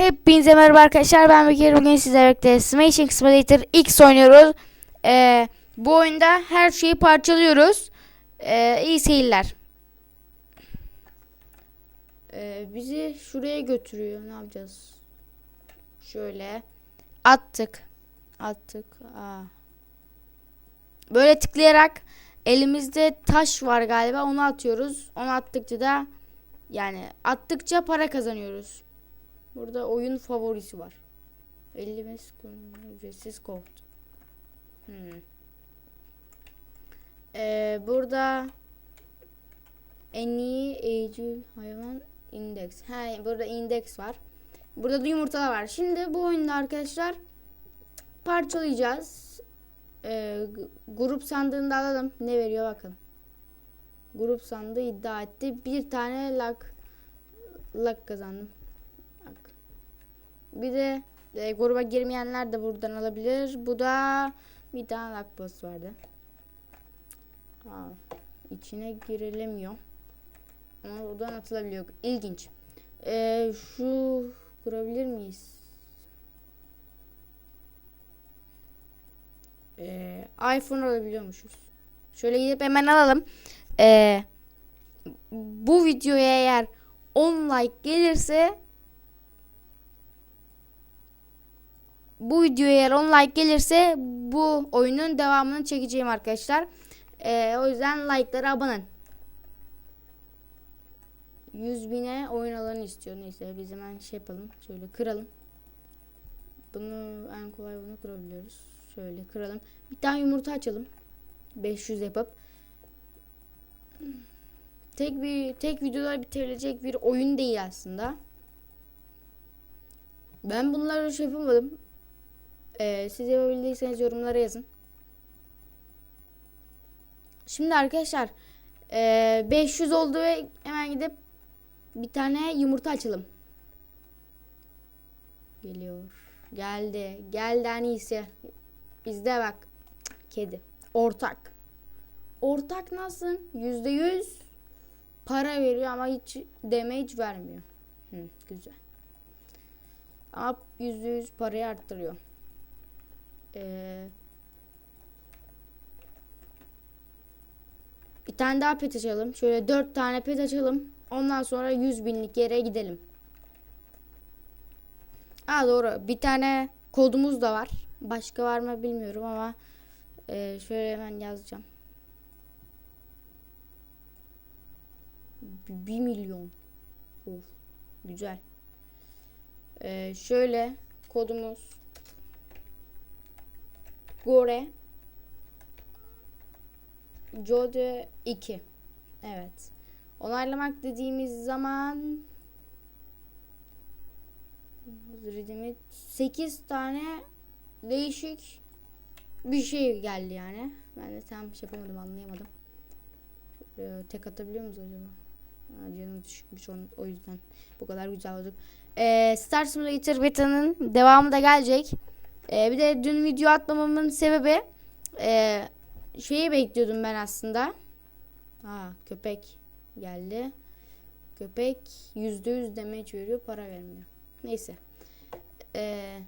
Hepinize merhaba arkadaşlar ben Bekir. Bugün sizlerle birlikte Smashing Simulator X oynuyoruz. Ee, Bu oyunda her şeyi parçalıyoruz. Ee, İyi seyirler. Ee, Bizi şuraya götürüyor. Ne yapacağız? Şöyle. Attık. Attık. Aa. Böyle tıklayarak Elimizde taş var galiba. Onu atıyoruz. Onu attıkça da Yani attıkça para kazanıyoruz Burada oyun favorisi var. 50 mes ücretsiz kod. Hmm. Ee, burada en iyi evcil hayvan indeks. He, burada indeks var. Burada da yumurtalar var. Şimdi bu oyunda arkadaşlar parçalayacağız. Ee, grup sandığını da alalım. Ne veriyor bakın. Grup sandığı iddia etti. Bir tane lak lak kazandım. Bir de e, gruba girmeyenler de buradan alabilir. Bu da bir tane lakbas vardı. Aa, içine girilemiyor. Ama buradan atılabiliyor. İlginç. Ee, şu kurabilir miyiz? Ee, iPhone alabiliyormuşuz. Şöyle gidip hemen alalım. Ee, bu videoya eğer 10 like gelirse bu videoya eğer 10 like gelirse bu oyunun devamını çekeceğim arkadaşlar. Ee, o yüzden like'lara abone olun. 100 bine oyun alanı istiyor. Neyse biz hemen şey yapalım. Şöyle kıralım. Bunu en kolay bunu kurabiliyoruz. Şöyle kıralım. Bir tane yumurta açalım. 500 yapıp. Tek bir tek videoda bitirilecek bir oyun değil aslında. Ben bunları şey yapamadım. Ee, siz yapabildiyseniz yorumlara yazın. Şimdi arkadaşlar ee, 500 oldu ve hemen gidip bir tane yumurta açalım. Geliyor. Geldi. Geldi en iyisi. Bizde bak. Kedi. Ortak. Ortak nasıl? Yüzde yüz para veriyor ama hiç damage vermiyor. Hı, güzel. Ama yüzde yüz parayı arttırıyor. Ee, bir tane daha pet açalım. Şöyle dört tane pet açalım. Ondan sonra 100 binlik yere gidelim. Aa doğru. Bir tane kodumuz da var. Başka var mı bilmiyorum ama e, şöyle hemen yazacağım. 1 milyon. Of. Güzel. Ee, şöyle kodumuz Gore Jode 2 Evet. Onaylamak dediğimiz zaman Redeem'e 8 tane değişik bir şey geldi yani. Ben de tam şey yapamadım anlayamadım. Ee, tek atabiliyor muyuz acaba? Ha, canım düşükmüş onun, o yüzden bu kadar güzel olduk. Ee, Star Simulator Beta'nın devamı da gelecek. Ee, bir de dün video atmamamın sebebi e, şeyi bekliyordum ben aslında. Ha köpek geldi. Köpek yüzde yüz damage veriyor para vermiyor. Neyse. Ee,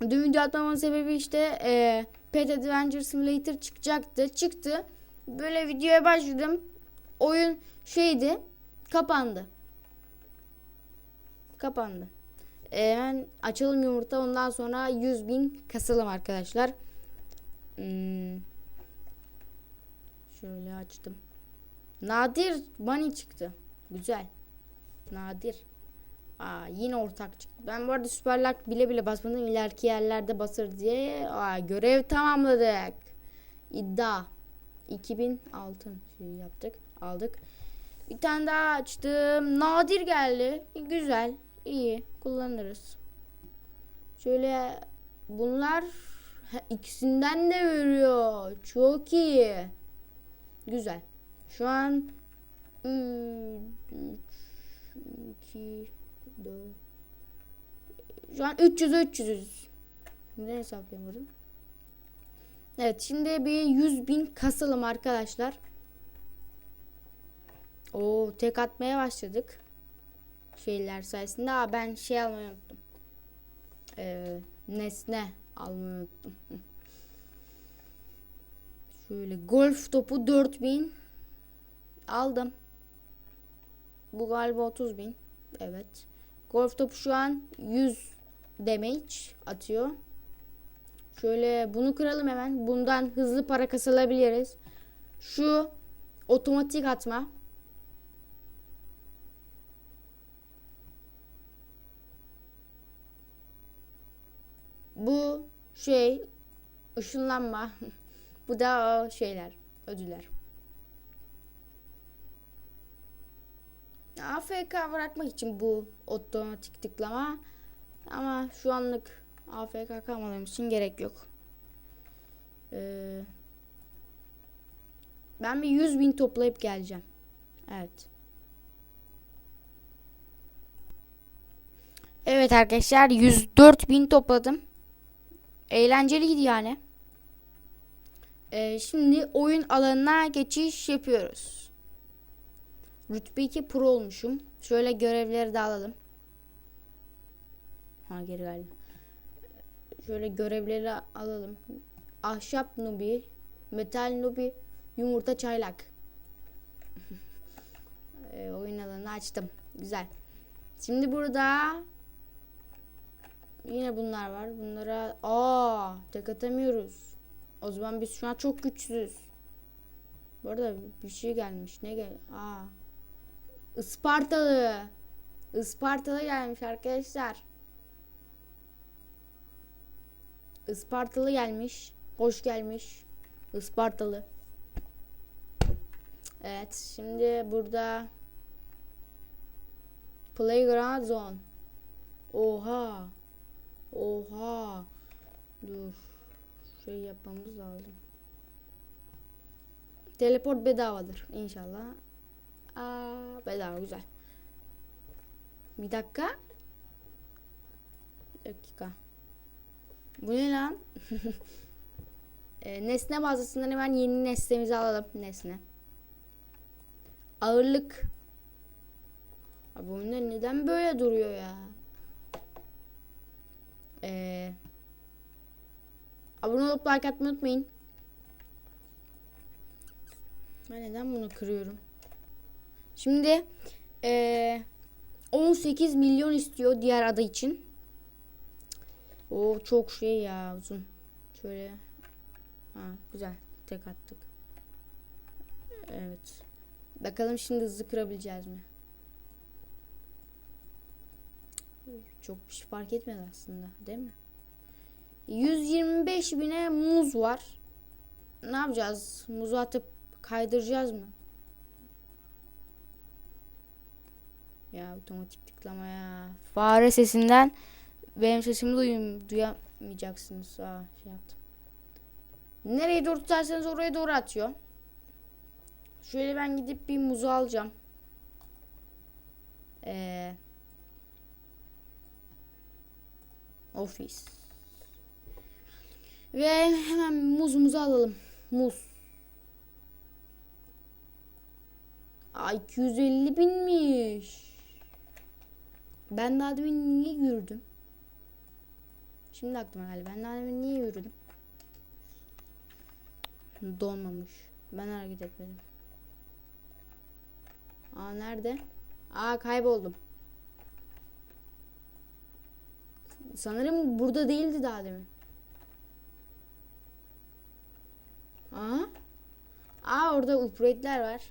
dün video atmamın sebebi işte e, Pet Adventure Simulator çıkacaktı. Çıktı. Böyle videoya başladım. Oyun şeydi. Kapandı. Kapandı. Ee, hemen açalım yumurta. Ondan sonra 100 bin kasalım arkadaşlar. Hmm. Şöyle açtım. Nadir bunny çıktı. Güzel. Nadir. Aa, yine ortak çıktı. Ben bu arada süper luck bile bile basmadım. İleriki yerlerde basır diye. Aa, görev tamamladık. İddia. 2000 altın şey yaptık. Aldık. Bir tane daha açtım. Nadir geldi. Güzel. İyi Kullanırız. Şöyle bunlar ikisinden de veriyor. Çok iyi. Güzel. Şu an 3 2 4 Şu an 300 300. Neden hesaplayamadım? Evet şimdi bir 100 bin kasalım arkadaşlar. Oo tek atmaya başladık. Şeyler sayesinde. Aa, ben şey almayı unuttum. Ee, nesne almayı unuttum. Şöyle golf topu 4000 aldım. Bu galiba 30 bin. Evet. Golf topu şu an 100 damage atıyor. Şöyle bunu kıralım hemen. Bundan hızlı para kasılabiliriz. Şu otomatik atma. Bu şey ışınlanma. Bu da o şeyler, ödüller. AFK bırakmak için bu otomatik tıklama. Ama şu anlık AFK kalmadığım için gerek yok. Ee, ben bir 100 bin toplayıp geleceğim. Evet. Evet arkadaşlar 104 bin topladım. Eğlenceliydi yani. Ee, şimdi oyun alanına geçiş yapıyoruz. Rütbe 2 pro olmuşum. Şöyle görevleri de alalım. Ha geri geldi. Şöyle görevleri alalım. Ahşap nubi, metal nubi, yumurta çaylak. e, oyun alanını açtım. Güzel. Şimdi burada yine bunlar var. Bunlara aa tek atamıyoruz. O zaman biz şu an çok güçsüz. Bu arada bir şey gelmiş. Ne gel? Aa. Ispartalı. Ispartalı gelmiş arkadaşlar. Ispartalı gelmiş. Hoş gelmiş. Ispartalı. Evet. Şimdi burada Playground Zone. Oha. Oha. Dur. Şey yapmamız lazım. Teleport bedavadır inşallah. Aa, bedava güzel. Bir dakika. Bir dakika. Bu ne lan? e, nesne bazısından hemen yeni nesnemizi alalım. Nesne. Ağırlık. Abi bu oyunda neden böyle duruyor ya? Eee Abone olup like atmayı unutmayın. Ben neden bunu kırıyorum? Şimdi ee, 18 milyon istiyor diğer ada için. O çok şey ya uzun. Şöyle. Ha güzel. Tek attık. Evet. Bakalım şimdi hızlı kırabileceğiz mi? Çok bir şey fark etmedi aslında değil mi? 125 bine muz var. Ne yapacağız? Muzu atıp kaydıracağız mı? Ya otomatik tıklama ya. Fare sesinden benim sesimi duyum, duyamayacaksınız. Aa, şey yaptım. Nereye doğru tutarsanız oraya doğru atıyor. Şöyle ben gidip bir muzu alacağım. Ee, ofis. Ve hemen muzumuzu alalım. Muz. Ay 250 binmiş. Ben daha demin niye yürüdüm? Şimdi aklıma geldi. Ben daha demin niye yürüdüm? Donmamış. Ben hareket etmedim. Aa nerede? Aa kayboldum. Sanırım burada değildi daha demin. Aa. Aa orada upgrade'ler var.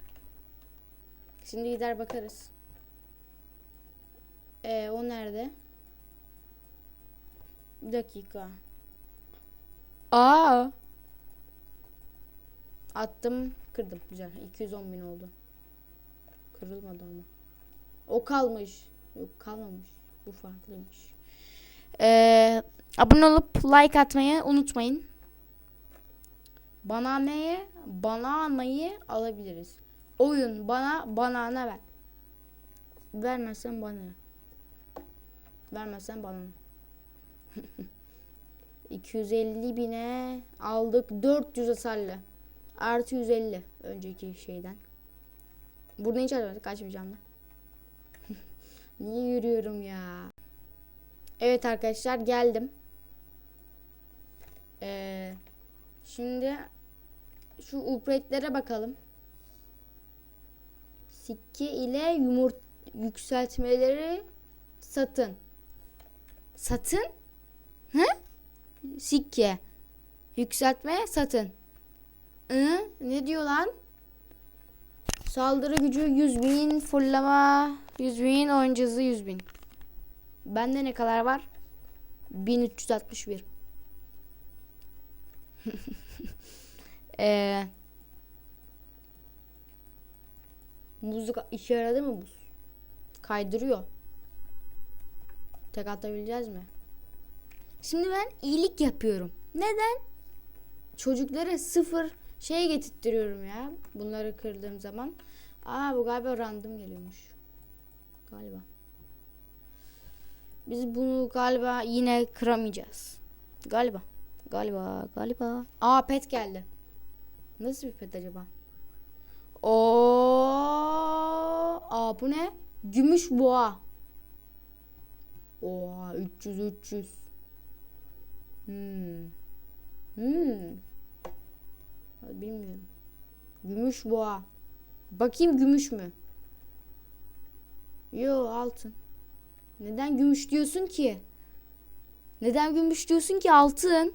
Şimdi gider bakarız. Ee, o nerede? Bir dakika. Aa. Attım, kırdım. Güzel. 210 bin oldu. Kırılmadı ama. O kalmış. Yok kalmamış. Bu farklıymış. Ee, abone olup like atmayı unutmayın. Bananayı, bananayı alabiliriz. Oyun bana banana ver. Vermezsen bana. Vermezsen bana. 250 bine aldık. 400 hasarlı. Artı 150 önceki şeyden. Burada hiç açmadık. Açmayacağım da. Niye yürüyorum ya? Evet arkadaşlar geldim. Ee, şimdi şu upgrade'lere bakalım. Sikke ile yumurt yükseltmeleri satın. Satın? Hı? Sikke. Yükseltme satın. Hı? Ne diyor lan? Saldırı gücü 100 bin, fırlama 100 bin, oyuncu hızı 100 bin. Bende ne kadar var? 1361. Eee Muzluk işe yaradı mı buz? Kaydırıyor. Tek atabileceğiz mi? Şimdi ben iyilik yapıyorum. Neden? Çocuklara sıfır şey getirtiyorum ya. Bunları kırdığım zaman. Aa bu galiba random geliyormuş. Galiba. Biz bunu galiba yine kıramayacağız. Galiba. Galiba. Galiba. Aa pet geldi. Nasıl bir pet acaba? Oo, aa bu ne? Gümüş boğa. Oha 300 300. Hmm. Hmm. Bilmiyorum. Gümüş boğa. Bakayım gümüş mü? Yo altın. Neden gümüş diyorsun ki? Neden gümüş diyorsun ki altın?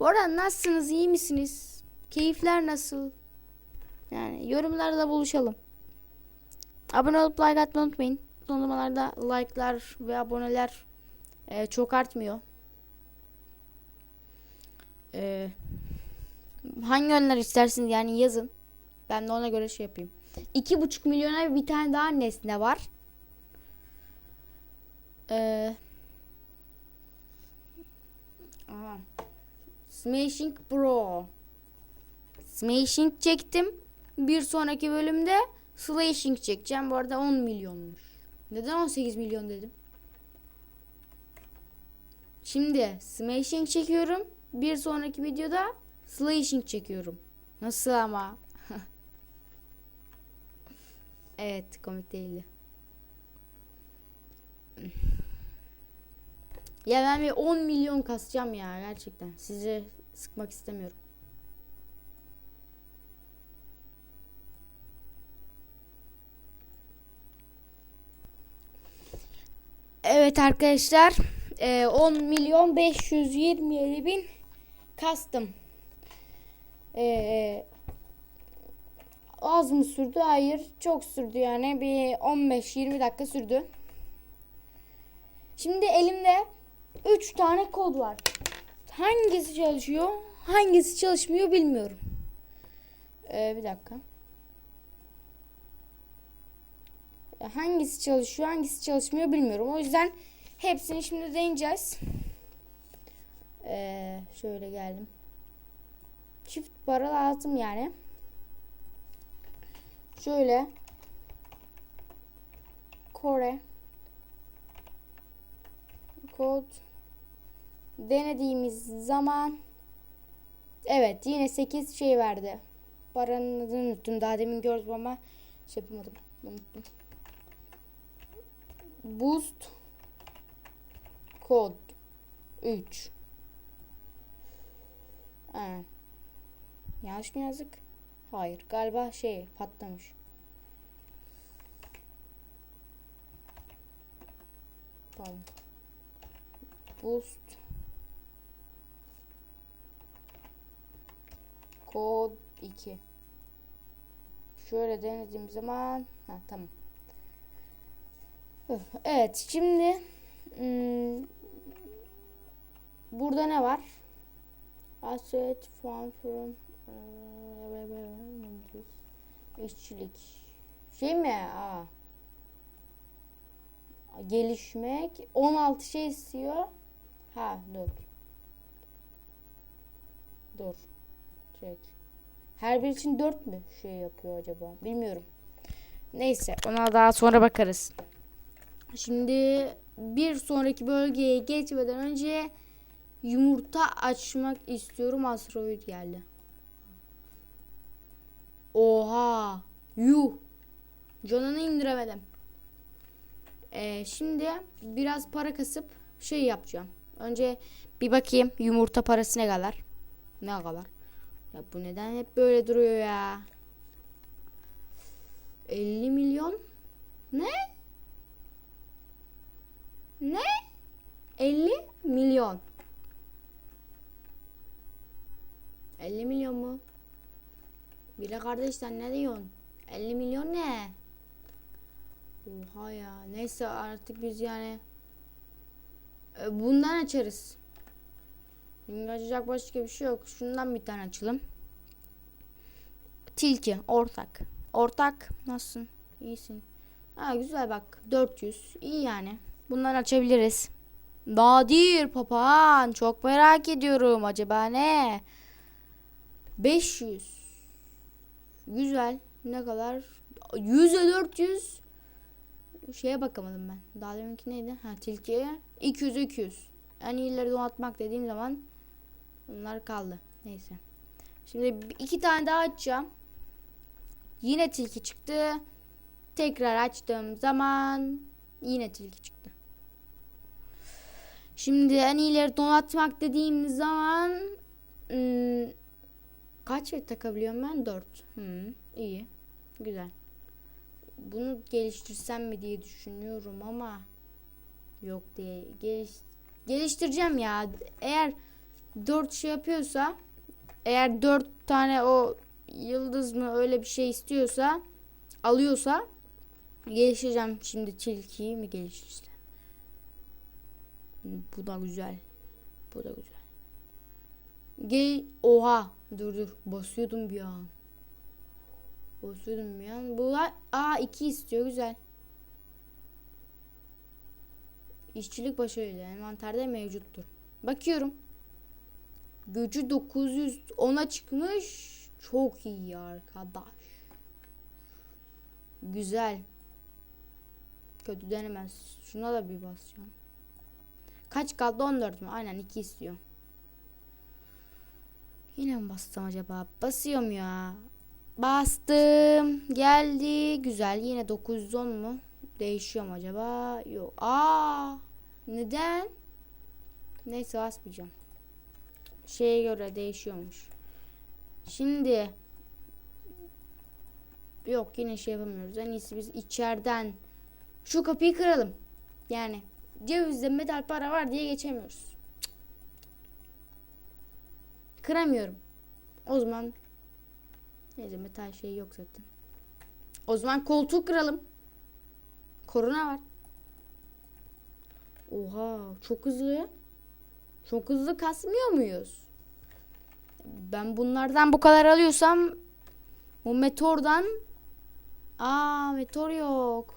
Bu arada nasılsınız? iyi misiniz? Keyifler nasıl? Yani yorumlarda buluşalım. Abone olup like atmayı unutmayın. Son zamanlarda like'lar ve aboneler e, çok artmıyor. E, hangi önler istersiniz yani yazın. Ben de ona göre şey yapayım. İki buçuk milyona bir tane daha nesne var. Ee. Smashing Bro. Smashing çektim. Bir sonraki bölümde Slashing çekeceğim. Bu arada 10 milyonmuş. Neden 18 milyon dedim? Şimdi Smashing çekiyorum. Bir sonraki videoda Slashing çekiyorum. Nasıl ama? evet komik değildi. Ya ben bir 10 milyon kasacağım ya gerçekten. Sizi sıkmak istemiyorum. Evet arkadaşlar. e, 10 milyon 527 bin kastım. E, az mı sürdü? Hayır. Çok sürdü yani. Bir 15-20 dakika sürdü. Şimdi elimde 3 tane kod var. Hangisi çalışıyor? Hangisi çalışmıyor bilmiyorum. Ee, bir dakika. Hangisi çalışıyor, hangisi çalışmıyor bilmiyorum. O yüzden hepsini şimdi deneyeceğiz. Ee, şöyle geldim. Çift para lazım yani. Şöyle. Kore. Kod. Denediğimiz zaman Evet yine 8 şey verdi. Paranın adını unuttum. Daha demin gördüm ama şey yapamadım. Unuttum. Boost kod 3 ha. Yanlış mı yazdık? Hayır. Galiba şey patlamış. Tamam. Boost kod 2 Şöyle denediğim zaman ha tamam. Evet şimdi hmm, burada ne var? Asset from from işçilik şey mi? Aa. Gelişmek 16 şey istiyor. Ha dur. Dur. Çek. Her bir için 4 mü şey yapıyor acaba? Bilmiyorum. Neyse ona daha sonra bakarız. Şimdi bir sonraki bölgeye geçmeden önce yumurta açmak istiyorum. Asteroid geldi. Oha. Yuh. Canını indiremedim. Ee, şimdi biraz para kasıp şey yapacağım. Önce bir bakayım yumurta parası ne kadar? Ne kadar? Ya bu neden hep böyle duruyor ya? 50 milyon? Ne? Ne? 50 milyon. 50 milyon mu? Bile kardeş sen ne diyorsun? 50 milyon ne? Oha ya. Neyse artık biz yani bundan açarız. Açacak başka bir şey yok. Şundan bir tane açalım. Tilki ortak. Ortak nasılsın? İyisin. Ha güzel bak 400 iyi yani. Bundan açabiliriz. Nadir papağan çok merak ediyorum acaba ne? 500 Güzel. Ne kadar? 100'e 400 Şeye bakamadım ben. Daha deminki neydi? Ha tilkiye 200 200 En iyileri donatmak dediğim zaman bunlar kaldı. Neyse. Şimdi iki tane daha açacağım. Yine tilki çıktı. Tekrar açtığım zaman yine tilki çıktı. Şimdi en iyileri donatmak dediğim zaman ım, kaç et takabiliyorum ben? 4. Hmm, iyi. Güzel. Bunu geliştirsem mi diye düşünüyorum ama yok diye geliş, geliştireceğim ya. Eğer 4 şey yapıyorsa eğer 4 tane o yıldız mı öyle bir şey istiyorsa alıyorsa geliştireceğim şimdi tilkiyi mi geliştirsem. Bu da güzel. Bu da güzel. Gel oha dur dur basıyordum bir an. Basıyordum bir an. Bu a 2 istiyor güzel. İşçilik başarılı envanterde mevcuttur. Bakıyorum. Gücü 910'a çıkmış. Çok iyi arkadaş. Güzel. Kötü denemez. Şuna da bir basacağım. Kaç kaldı? 14 mü? Aynen 2 istiyor. Yine mi bastım acaba? Basıyorum ya. Bastım. Geldi. Güzel. Yine 910 mu? Değişiyor mu acaba? Yok. Aa! Neden? Neyse basmayacağım. Şeye göre değişiyormuş. Şimdi Yok yine şey yapamıyoruz. En iyisi biz içeriden şu kapıyı kıralım. Yani cevizde metal para var diye geçemiyoruz. Kıramıyorum. O zaman neyse metal şey yok zaten. O zaman koltuğu kıralım. Korona var. Oha çok hızlı. Çok hızlı kasmıyor muyuz? Ben bunlardan bu kadar alıyorsam o meteordan Aa meteor yok.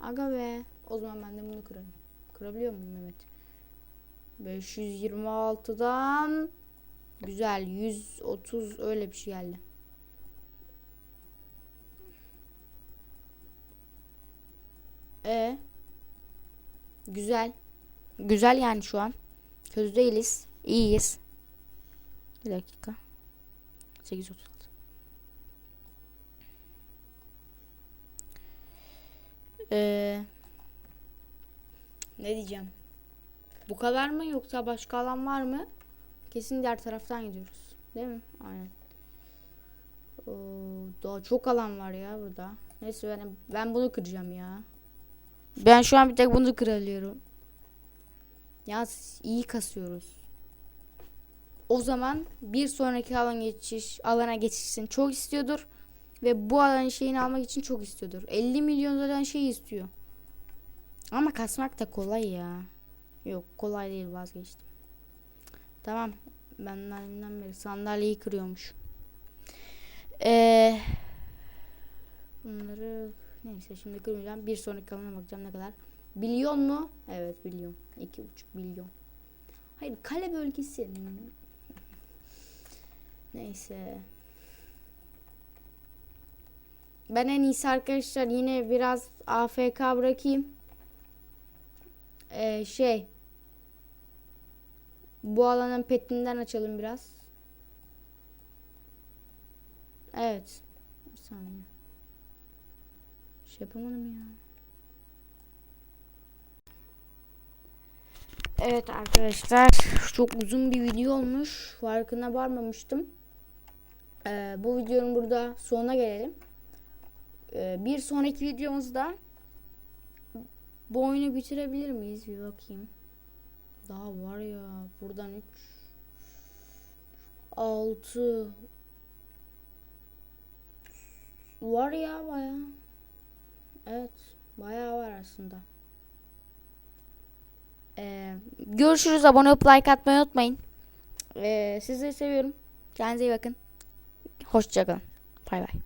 Aga be. O zaman ben de bunu kırarım. Kırabiliyor muyum Mehmet? 526'dan güzel 130 öyle bir şey geldi. E Güzel. Güzel yani şu an. Kötü değiliz. İyiyiz. Bir dakika. 836. Ee, ne diyeceğim? Bu kadar mı yoksa başka alan var mı? Kesin diğer taraftan gidiyoruz. Değil mi? Aynen. Oo, daha çok alan var ya burada. Neyse ben, ben bunu kıracağım ya. Ben şu an bir tek bunu kırılıyorum. Ya iyi kasıyoruz. O zaman bir sonraki alan geçiş alana geçişsin çok istiyordur. Ve bu alanın şeyini almak için çok istiyordur. 50 milyon zaten şey istiyor. Ama kasmak da kolay ya. Yok kolay değil vazgeçtim. Tamam. Ben elimden beri sandalyeyi kırıyormuş. Ee, bunları neyse şimdi kırmayacağım. Bir sonraki alana bakacağım ne kadar. Milyon mu? Evet milyon. İki buçuk milyon. Hayır kale bölgesi. Neyse. Ben en iyisi arkadaşlar yine biraz AFK bırakayım. Ee, şey. Bu alanın petinden açalım biraz. Evet. Bir saniye. Şey yapamadım ya. Evet arkadaşlar çok uzun bir video olmuş. Farkına varmamıştım. Ee, bu videonun burada sonuna gelelim. Ee, bir sonraki videomuzda bu oyunu bitirebilir miyiz? Bir bakayım. Daha var ya buradan 3 6 var ya baya. Evet bayağı var aslında. Ee, görüşürüz. Abone olup like atmayı unutmayın. Ee, sizleri seviyorum. Kendinize iyi bakın. Hoşçakalın. Bay bay.